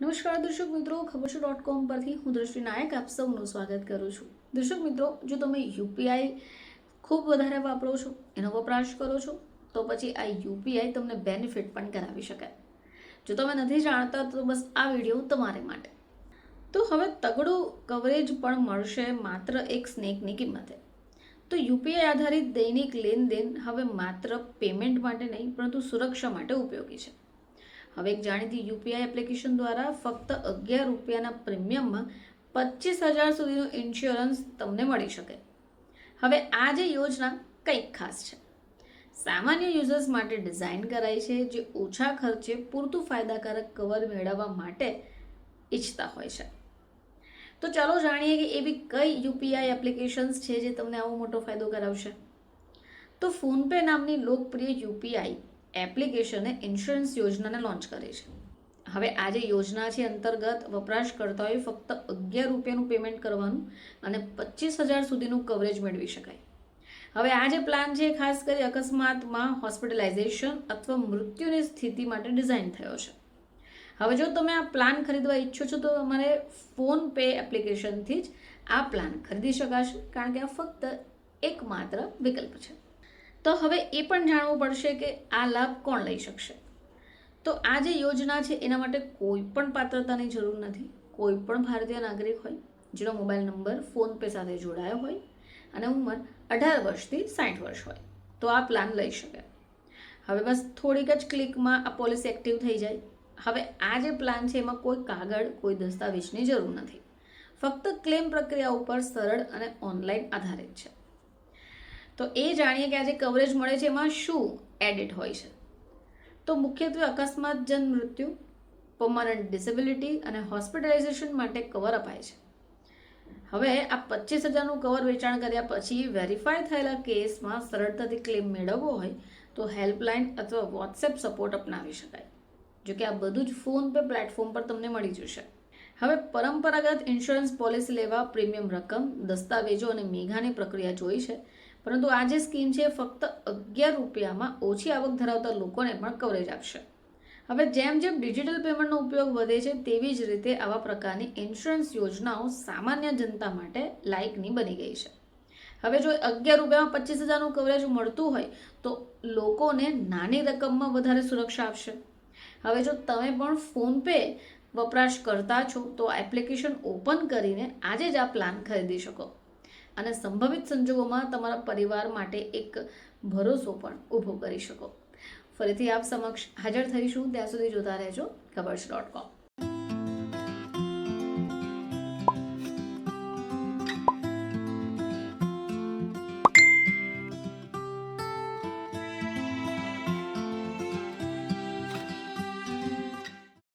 નમસ્કાર દર્શક મિત્રો, ખબર છે ડોટ કોમ પરથી હું દ્રષ્ટિ નાયક આપ સૌનું સ્વાગત કરું છું. દર્શક મિત્રો, જો તમે યુપીઆઈ ખૂબ વધારે વાપરો છો, એનો વપરાશ કરો છો, તો પછી આ યુપીઆઈ તમને બેનિફિટ પણ કરાવી શકાય. જો તમે નથી જાણતા, તો બસ આ વીડિયો તમારે માટે. તો હવે તગડું કવરેજ પણ મળશે માત્ર એક સ્નેકની કિંમતે. તો યુપીઆઈ આધારિત દૈનિક લેનદેન હવે માત્ર પેમેન્ટ માટે નહીં, પરંતુ સુરક્ષા માટે ઉપયોગી છે. હવે એક જાણીતી યુપીઆઈ એપ્લિકેશન દ્વારા ફક્ત અગિયાર રૂપિયાના પ્રીમિયમમાં પચીસ હજાર સુધીનું ઇન્સ્યોરન્સ તમને મળી શકે. હવે આ જે યોજના કંઈક ખાસ છે. સામાન્ય યુઝર્સ માટે ડિઝાઇન કરાઈ છે, જે ઓછા ખર્ચે પૂરતું ફાયદાકારક કવર મેળવવા માટે ઈચ્છતા હોય છે. તો ચાલો જાણીએ કે એવી કઈ યુપીઆઈ એપ્લિકેશન્સ છે, જે તમને આવો મોટો ફાયદો કરાવશે. તો ફોનપે નામની લોકપ્રિય યુપીઆઈ એપ્લિકેશને ઇન્સ્યોરન્સ યોજનાને લોન્ચ કરી છે. હવે આ જે યોજના છે અંતર્ગત વપરાશકર્તાઓએ ફક્ત અગિયાર રૂપિયાનું પેમેન્ટ કરવાનું અને પચીસ હજાર સુધીનું કવરેજ મેળવી શકાય. હવે આ જે પ્લાન છે ખાસ કરી અકસ્માતમાં હોસ્પિટલાઇઝેશન અથવા મૃત્યુની સ્થિતિ માટે ડિઝાઇન થયો છે. હવે જો તમે આ પ્લાન ખરીદવા ઈચ્છો છો તો તમારે ફોન પે એપ્લિકેશનથી જ આ પ્લાન ખરીદી શકાશે, કારણ કે આ ફક્ત એકમાત્ર વિકલ્પ છે. તો હવે એ પણ જાણવું પડશે કે આ લાભ કોણ લઈ શકશે. તો આ જે યોજના છે, એના માટે કોઈ પણ પાત્રતાની જરૂર નથી. કોઈ પણ ભારતીય નાગરિક હોય, જેનો મોબાઈલ નંબર ફોન પે સાથે જોડાયો હોય અને ઉંમર અઢાર વર્ષથી સાઠ વર્ષ હોય, તો આ પ્લાન લઈ શકે. હવે બસ થોડીક જ ક્લિકમાં આ પોલિસી એક્ટિવ થઈ જાય. હવે આ જે પ્લાન છે, એમાં કોઈ કાગળ, કોઈ દસ્તાવેજની જરૂર નથી. ફક્ત ક્લેમ પ્રક્રિયા ઉપર સરળ અને ઓનલાઈન આધારિત છે. તો એ જાણીએ કે આ જે કવરેજ મળે છે એમાં શું એડિટ હોય છે. તો મુખ્યત્વે અકસ્માત જન મૃત્યુ પર્મનન્ટ ડિસેબિલિટી અને હોસ્પિટલાઇઝેશન માટે કવર અપાય છે. હવે આ પચીસ હજારનું કવર વેચાણ કર્યા પછી વેરીફાઈ થયેલા કેસમાં સરળતાથી ક્લેમ મેળવવો હોય તો હેલ્પલાઇન અથવા વોટ્સએપ સપોર્ટ અપનાવી શકાય. જો કે આ બધું જ ફોન પે પ્લેટફોર્મ પર તમને મળી જશે. હવે પરંપરાગત ઇન્સ્યોરન્સ પોલિસી લેવા પ્રીમિયમ રકમ, દસ્તાવેજો અને મેઘાની પ્રક્રિયા જોઈ છે. પરંતુ આ જે સ્કીમ છે ફક્ત અગિયાર રૂપિયામાં ઓછી આવક ધરાવતા લોકોને પણ કવરેજ આપશે. હવે જેમ જેમ ડિજિટલ પેમેન્ટનો ઉપયોગ વધે છે, તેવી જ રીતે આવા પ્રકારની ઇન્સ્યોરન્સ યોજનાઓ સામાન્ય જનતા માટે લાયકની બની ગઈ છે. હવે જો અગિયાર રૂપિયામાં પચીસ હજારનું કવરેજ મળતું હોય, તો લોકોને નાની રકમમાં વધારે સુરક્ષા આપશે. હવે જો તમે પણ ફોનપે વપરાશ કરતા છો, તો એપ્લિકેશન ઓપન કરીને આજે જ આ પ્લાન ખરીદી શકો. અને સંભવિત સંજોગોમાં તમારા પરિવાર માટે એક ભરોસો પણ ઊભો કરી શકો. ફરીથી આપ સમક્ષ હાજર થઈશું. ત્યાં સુધી જોતા રહેજો. ખબર છે ડોટ કોમ